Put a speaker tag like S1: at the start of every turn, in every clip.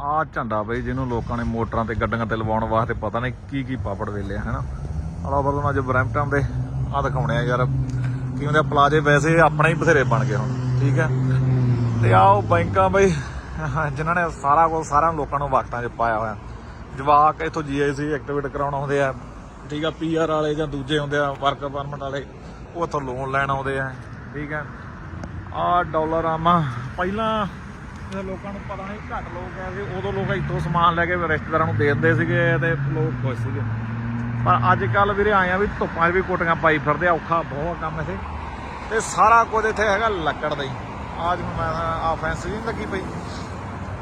S1: ਆ ਝੰਡਾ ਬਈ ਜਿਹਨੂੰ ਲੋਕਾਂ ਨੇ ਮੋਟਰਾਂ ਤੇ ਗੱਡੀਆਂ ਤੇ ਲਵਾਉਣ ਵਾਸਤੇ ਪਤਾ ਨਹੀਂ ਕੀ ਕੀ ਪਾਪੜ ਵੇਲੇ ਹਨਾ? ਆਲਾ ਬਰਦਨ ਅੱਜ ਬਰੈਂਪਟਨ ਦੇ ਆ ਦਿਖਾਉਣੇ ਆ ਯਾਰ। ਕੀ ਹੁੰਦੇ ਪਲਾਜੇ ਵੈਸੇ ਆਪਣੇ ਹੀ ਬਥੇਰੇ ਬਣ ਗਏ ਹੁਣ, ਠੀਕ ਹੈ? ਤੇ ਆ ਉਹ ਬੈਂਕਾਂ ਬਈ, ਜਿਨ੍ਹਾਂ ਨੇ ਸਾਰਾ ਕੁਝ ਸਾਰਿਆਂ ਲੋਕਾਂ ਨੂੰ ਵਕਤਾਂ 'ਚ ਪਾਇਆ ਹੋਇਆ। ਜਵਾਕ ਇਥੋਂ ਜੀਆਈਸੀ ਐਕਟੀਵੇਟ ਕਰਾਉਣ ਆਉਂਦੇ ਆ। ਠੀਕ ਆ ਪੀਆਰ ਵਾਲੇ ਜਾਂ ਦੂਜੇ ਹੁੰਦੇ ਆ ਵਰਕ ਪਰਮਿਟ ਵਾਲੇ, ਉਹ ਇਥੋਂ ਲੋਨ ਲੈਣ ਆਉਂਦੇ ਆ, ਠੀਕ ਆ ਆ ਡਾਲਰ ਆਮਾ, ਪਹਿਲਾਂ ਜਦੋਂ ਲੋਕਾਂ ਨੂੰ ਪਤਾ ਨਹੀਂ ਘੱਟ ਲੋਕ ਆ ਸੀ ਉਦੋਂ ਲੋਕ ਇੱਥੋਂ ਸਮਾਨ ਲੈ ਕੇ ਰਿਸ਼ਤੇਦਾਰਾਂ ਨੂੰ ਦੇ ਦਿੰਦੇ ਸੀਗੇ ਤੇ ਲੋਕ ਖੁਸ਼ ਸੀਗੇ। ਪਰ ਅੱਜ ਕੱਲ ਵੀਰੇ ਆਏ ਆ ਵੀ ਧੁੱਪਾਂ 'ਚ ਵੀ ਕੋਟੀਆਂ ਪਾਈ ਫਿਰਦੇ ਆ, ਔਖਾ ਬਹੁਤ ਕੰਮ ਇੱਥੇ ਤੇ ਸਾਰਾ ਕੁਝ ਇੱਥੇ ਹੈਗਾ ਲੱਕੜ ਦਾ ਹੀ। ਆ ਜਿਵੇਂ ਮੈਂ ਆ ਫੈਂਸੀ ਨਹੀਂ ਲੱਗੀ ਪਈ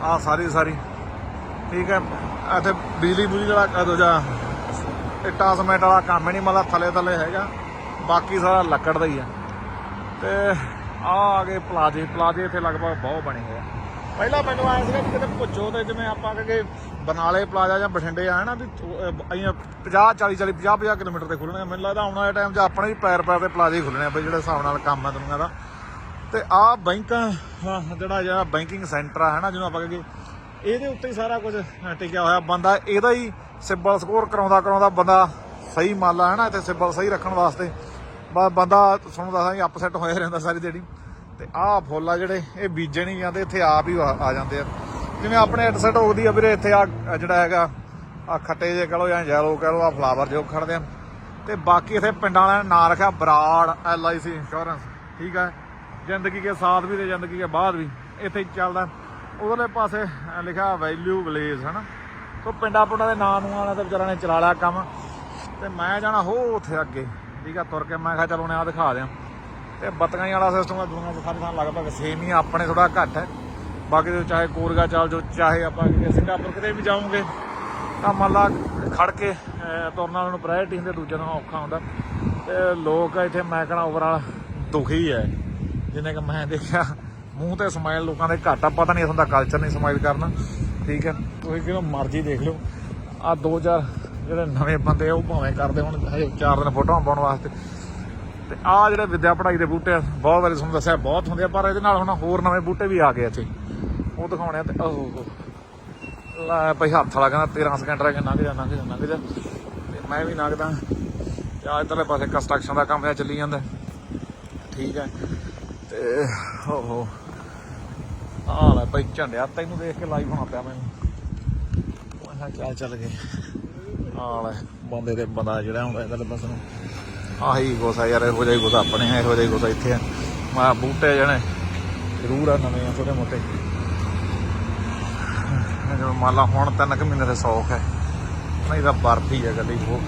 S1: ਆ ਸਾਰੀ ਸਾਰੀ। ਠੀਕ ਹੈ, ਇੱਥੇ ਬਿਜਲੀ ਬੁਜਲੀ ਵਾਲਾ ਕਦੋਂ ਜਾ ਇੱਟਾਂ ਸਮੇਟ ਵਾਲਾ ਕੰਮ ਨਹੀਂ ਮਤਲਬ ਥੱਲੇ ਥੱਲੇ ਹੈਗਾ। ਬਾਕੀ ਸਾਰਾ ਲੱਕੜ ਦਾ ਹੀ ਆ। ਤੇ ਆ ਆ ਗਏ ਪਲਾਜੇ ਪਲਾਜੇ ਇੱਥੇ ਲਗਭਗ ਬਹੁਤ ਬਣੇ ਹੋਏ ਆ। ਪਹਿਲਾਂ ਮੈਨੂੰ ਆਇਆ ਸੀਗਾ ਵੀ ਕਿਤੇ ਪੁੱਛੋ ਤੇ ਜਿਵੇਂ ਆਪਾਂ ਕਹੇ ਬਨਾਲੇ ਪਲਾਜ਼ਾ ਜਾਂ ਬਠਿੰਡੇ ਆ ਨਾ ਵੀ ਅਈਆਂ 50 40 40 50 50 ਕਿਲੋਮੀਟਰ ਤੇ ਖੁੱਲਣੇ ਮੈਨੂੰ ਲੱਗਦਾ ਆਉਣ ਵਾਲੇ ਟਾਈਮ 'ਚ ਆਪਣੇ ਵੀ ਪੈਰ ਪੈਰ ਤੇ ਪਲਾਜ਼ੇ ਹੀ ਖੁੱਲਣੇ ਆ, ਬਈ ਜਿਹੜੇ ਹਿਸਾਬ ਨਾਲ ਕੰਮ ਆ ਦੁਨੀਆ ਦਾ। ਤੇ ਆ ਬੈਂਕਾਂ ਜਿਹੜਾ ਜਿਹੜਾ ਬੈਂਕਿੰਗ ਸੈਂਟਰ ਆ ਹੈ ਨਾ ਜਿਹਨੂੰ ਆਪਾਂ ਕਹੇ ਇਹਦੇ ਉੱਤੇ ਹੀ ਸਾਰਾ ਕੁਝ ਟਿਕਿਆ ਹੋਇਆ ਬੰਦਾ। ਇਹਦਾ ਹੀ ਸਿਬਲ ਸਕੋਰ ਕਰਾਉਂਦਾ ਕਰਾਉਂਦਾ ਬੰਦਾ ਸਹੀ ਮੰਨ ਲਾ ਹੈ ਨਾ ਇੱਥੇ ਸਿਬਲ ਸਹੀ ਰੱਖਣ ਵਾਸਤੇ। ਬਸ ਬੰਦਾ ਤੁਹਾਨੂੰ ਦੱਸਾਂ ਕਿ ਅਪਸੈਟ ਹੋਇਆ ਰਹਿੰਦਾ ਸਾਰੀ ਦਿਹਾੜੀ। ਤੇ ਆਹ ਫੁੱਲ ਆ ਜਿਹੜੇ, ਇਹ ਬੀਜੇ ਨਹੀਂ ਜਾਂਦੇ, ਇੱਥੇ ਆਪ ਹੀ ਆ ਜਾਂਦੇ ਆ। ਜਿਵੇਂ ਆਪਣੇ ਐਡਸੈਟ ਹੋਦੀ ਆ ਵੀਰੇ, ਇੱਥੇ ਆ ਜਿਹੜਾ ਹੈਗਾ ਆ ਖੱਟੇ ਜੇ ਕਹ ਲੋ ਜਾਂ ਯੈਲੋ ਕਹ ਲੋ ਆ ਫਲਾਵਰ ਜੋ ਖੜਦੇ ਆ। ਤੇ ਬਾਕੀ ਇੱਥੇ ਪਿੰਡਾਂ ਵਾਲਿਆਂ ਨੇ ਨਾਂ ਰੱਖਿਆ, Brar L I C insurance ਠੀਕ ਹੈ ਜ਼ਿੰਦਗੀ ਕੇ ਸਾਥ ਵੀ ਤੇ ਜ਼ਿੰਦਗੀ ਕੇ ਬਾਅਦ ਵੀ, ਇੱਥੇ ਚੱਲਦਾ। ਉਹਦੇ ਪਾਸੇ ਲਿਖਿਆ ਵੈਲਿਊ ਵਿਲੇਜ, ਹਨਾ। ਸੋ ਪਿੰਡਾਂ ਪੁੰਡਾਂ ਦੇ ਨਾਂ ਨੂੰ ਵਾਲਾ ਤੇ ਵਿਚਾਰਾਂ ਨੇ ਚਲਾ ਲਿਆ ਕੰਮ। ਤੇ ਮੈਂ ਜਾਣਾ ਹੋ ਉੱਥੇ ਅੱਗੇ, ਠੀਕ ਆ, ਤੁਰ ਕੇ ਮੈਂ ਕਿਹਾ ਚਲੋ ਨੇ ਆ ਦਿਖਾ ਦਿਆਂ। ਤੇ ਬੱਤੀਆਂ ਵਾਲਾ ਸਿਸਟਮ ਆ ਦੁਨੀਆ 'ਚ ਸਾਰੇ ਥਾਂ ਲਗਭਗ ਸੇਮ ਹੀ ਆ, ਆਪਣੇ ਥੋੜਾ ਘੱਟ ਹੈ। ਬਾਕੀ ਦੇ ਚਾਹੇ ਕੋਰਗਾ ਚੱਲ ਜੋ ਚਾਹੇ ਆਪਾਂ ਕਿਤੇ ਸਿੰਗਾਪੁਰ ਕਿਤੇ ਵੀ ਜਾਵਾਂਗੇ ਤਾਂ ਮੰਨ ਲਾ ਖੜ ਕੇ ਅਹ, ਤੁਰਨ ਵਾਲਿਆਂ ਨੂੰ ਪ੍ਰਾਇੋਰਟੀ ਹੁੰਦੀ ਦੂਜੇ ਨੂੰ ਔਖਾ ਹੁੰਦਾ। ਤੇ ਲੋਕ ਇੱਥੇ ਮੈਂ ਕਹਣਾ ਓਵਰਆਲ ਦੁਖੀ ਹੈ। ਜਿੰਨੇ ਕਿ ਮੈਂ ਦੇਖਿਆ ਮੂੰਹ ਤੇ ਸਮਾਈਲ ਲੋਕਾਂ ਦੇ ਘੱਟ ਆ ਪਤਾ ਨਹੀਂ ਇਥੋਂ ਦਾ ਕਲਚਰ ਨਹੀਂ ਸਮਾਈਲ ਕਰਨਾ। ਠੀਕ ਹੈ ਤੁਸੀਂ ਕਿਹਨੂੰ ਮਰਜ਼ੀ ਦੇਖ ਲਿਓ। ਆ ਦੋ ਚਾਰ ਜਿਹੜੇ ਨਵੇਂ ਬੰਦੇ ਆ ਉਹ ਭਾਵੇਂ ਕਰਦੇ ਹੁਣ ਹਜੇ ਚਾਰ ਦਿਨ ਫੋਟੋਆਂ ਪਾਉਣ ਵਾਸਤੇ। ਤੇ ਆ ਜਿਹੜੇ ਵਿਦਿਆ ਪੜ੍ਹਾਈ ਦੇ ਬੂਟੇ ਆ, ਬਹੁਤ ਵਾਰੀ ਤੁਹਾਨੂੰ ਦੱਸਿਆ, ਬਹੁਤ ਹੁੰਦੇ ਆ, ਪਰ ਇਹਦੇ ਨਾਲ ਹੁਣ ਹੋਰ ਨਵੇਂ ਬੂਟੇ ਵੀ ਆ ਗਏ ਇੱਥੇ। ਉਹ ਦਿਖਾਉਣੇ ਆ ਤੇ, ਓਹੋ ਲੈ ਭਾਈ ਹੱਥ ਵਾਲਾ ਕਹਿੰਦਾ 13 ਸਕਿੰਟ ਰਹਿ ਗਏ ਲੰਘ ਜਾ ਲੰਘ ਜਾ ਲੰਘ ਜਾ। ਤੇ ਮੈਂ ਵੀ ਲੰਘਦਾ। ਤੇ ਆ ਇੱਧਰਲੇ ਪਾਸੇ ਕੰਸਟਰਕਸ਼ਨ ਦਾ ਕੰਮ ਹੈ ਚੱਲੀ ਜਾਂਦਾ। ਠੀਕ ਹੈ ਤੇ ਹੋ ਹੋ। ਆ ਲੈ ਭਾਈ ਝੰਡਿਆ, ਤੈਨੂੰ ਦੇਖ ਕੇ ਲਾਈਵ ਹੋਣਾ ਪਿਆ ਮੈਨੂੰ। ਮੈਂ ਚੱਲ ਚੱਲ ਗਏ। ਆ ਲੈ, ਬੰਦੇ ਦੇ ਬੰਦਾ ਜਿਹੜਾ ਹੁੰਦਾ, ਇਹਦੇ ਬਸ ਨੂੰ ਆਹੀ ਗੋਸਾ ਯਾਰ, ਇਹੋ ਜਿਹਾ ਹੀ ਗੋਸਾ ਆਪਣੇ ਹੈ ਇਹੋ ਜਿਹਾ ਹੀ ਗੋਸਾ ਇੱਥੇ ਆ। ਮੈਂ ਬੂਟੇ ਜਣੇ, ਜ਼ਰੂਰ ਆ ਨਵੇਂ ਆ, ਛੋਟੇ ਮੋਟੇ। ਜਿਵੇਂ ਮੰਨ ਲਾ ਹੁਣ ਤਿੰਨ ਕੁ ਮਹੀਨੇ ਦੇ ਸੌਖ ਹੈ, ਨਹੀਂ ਤਾਂ ਬਰਫ ਹੀ ਹੈ ਗੱਲੀ ਉਹ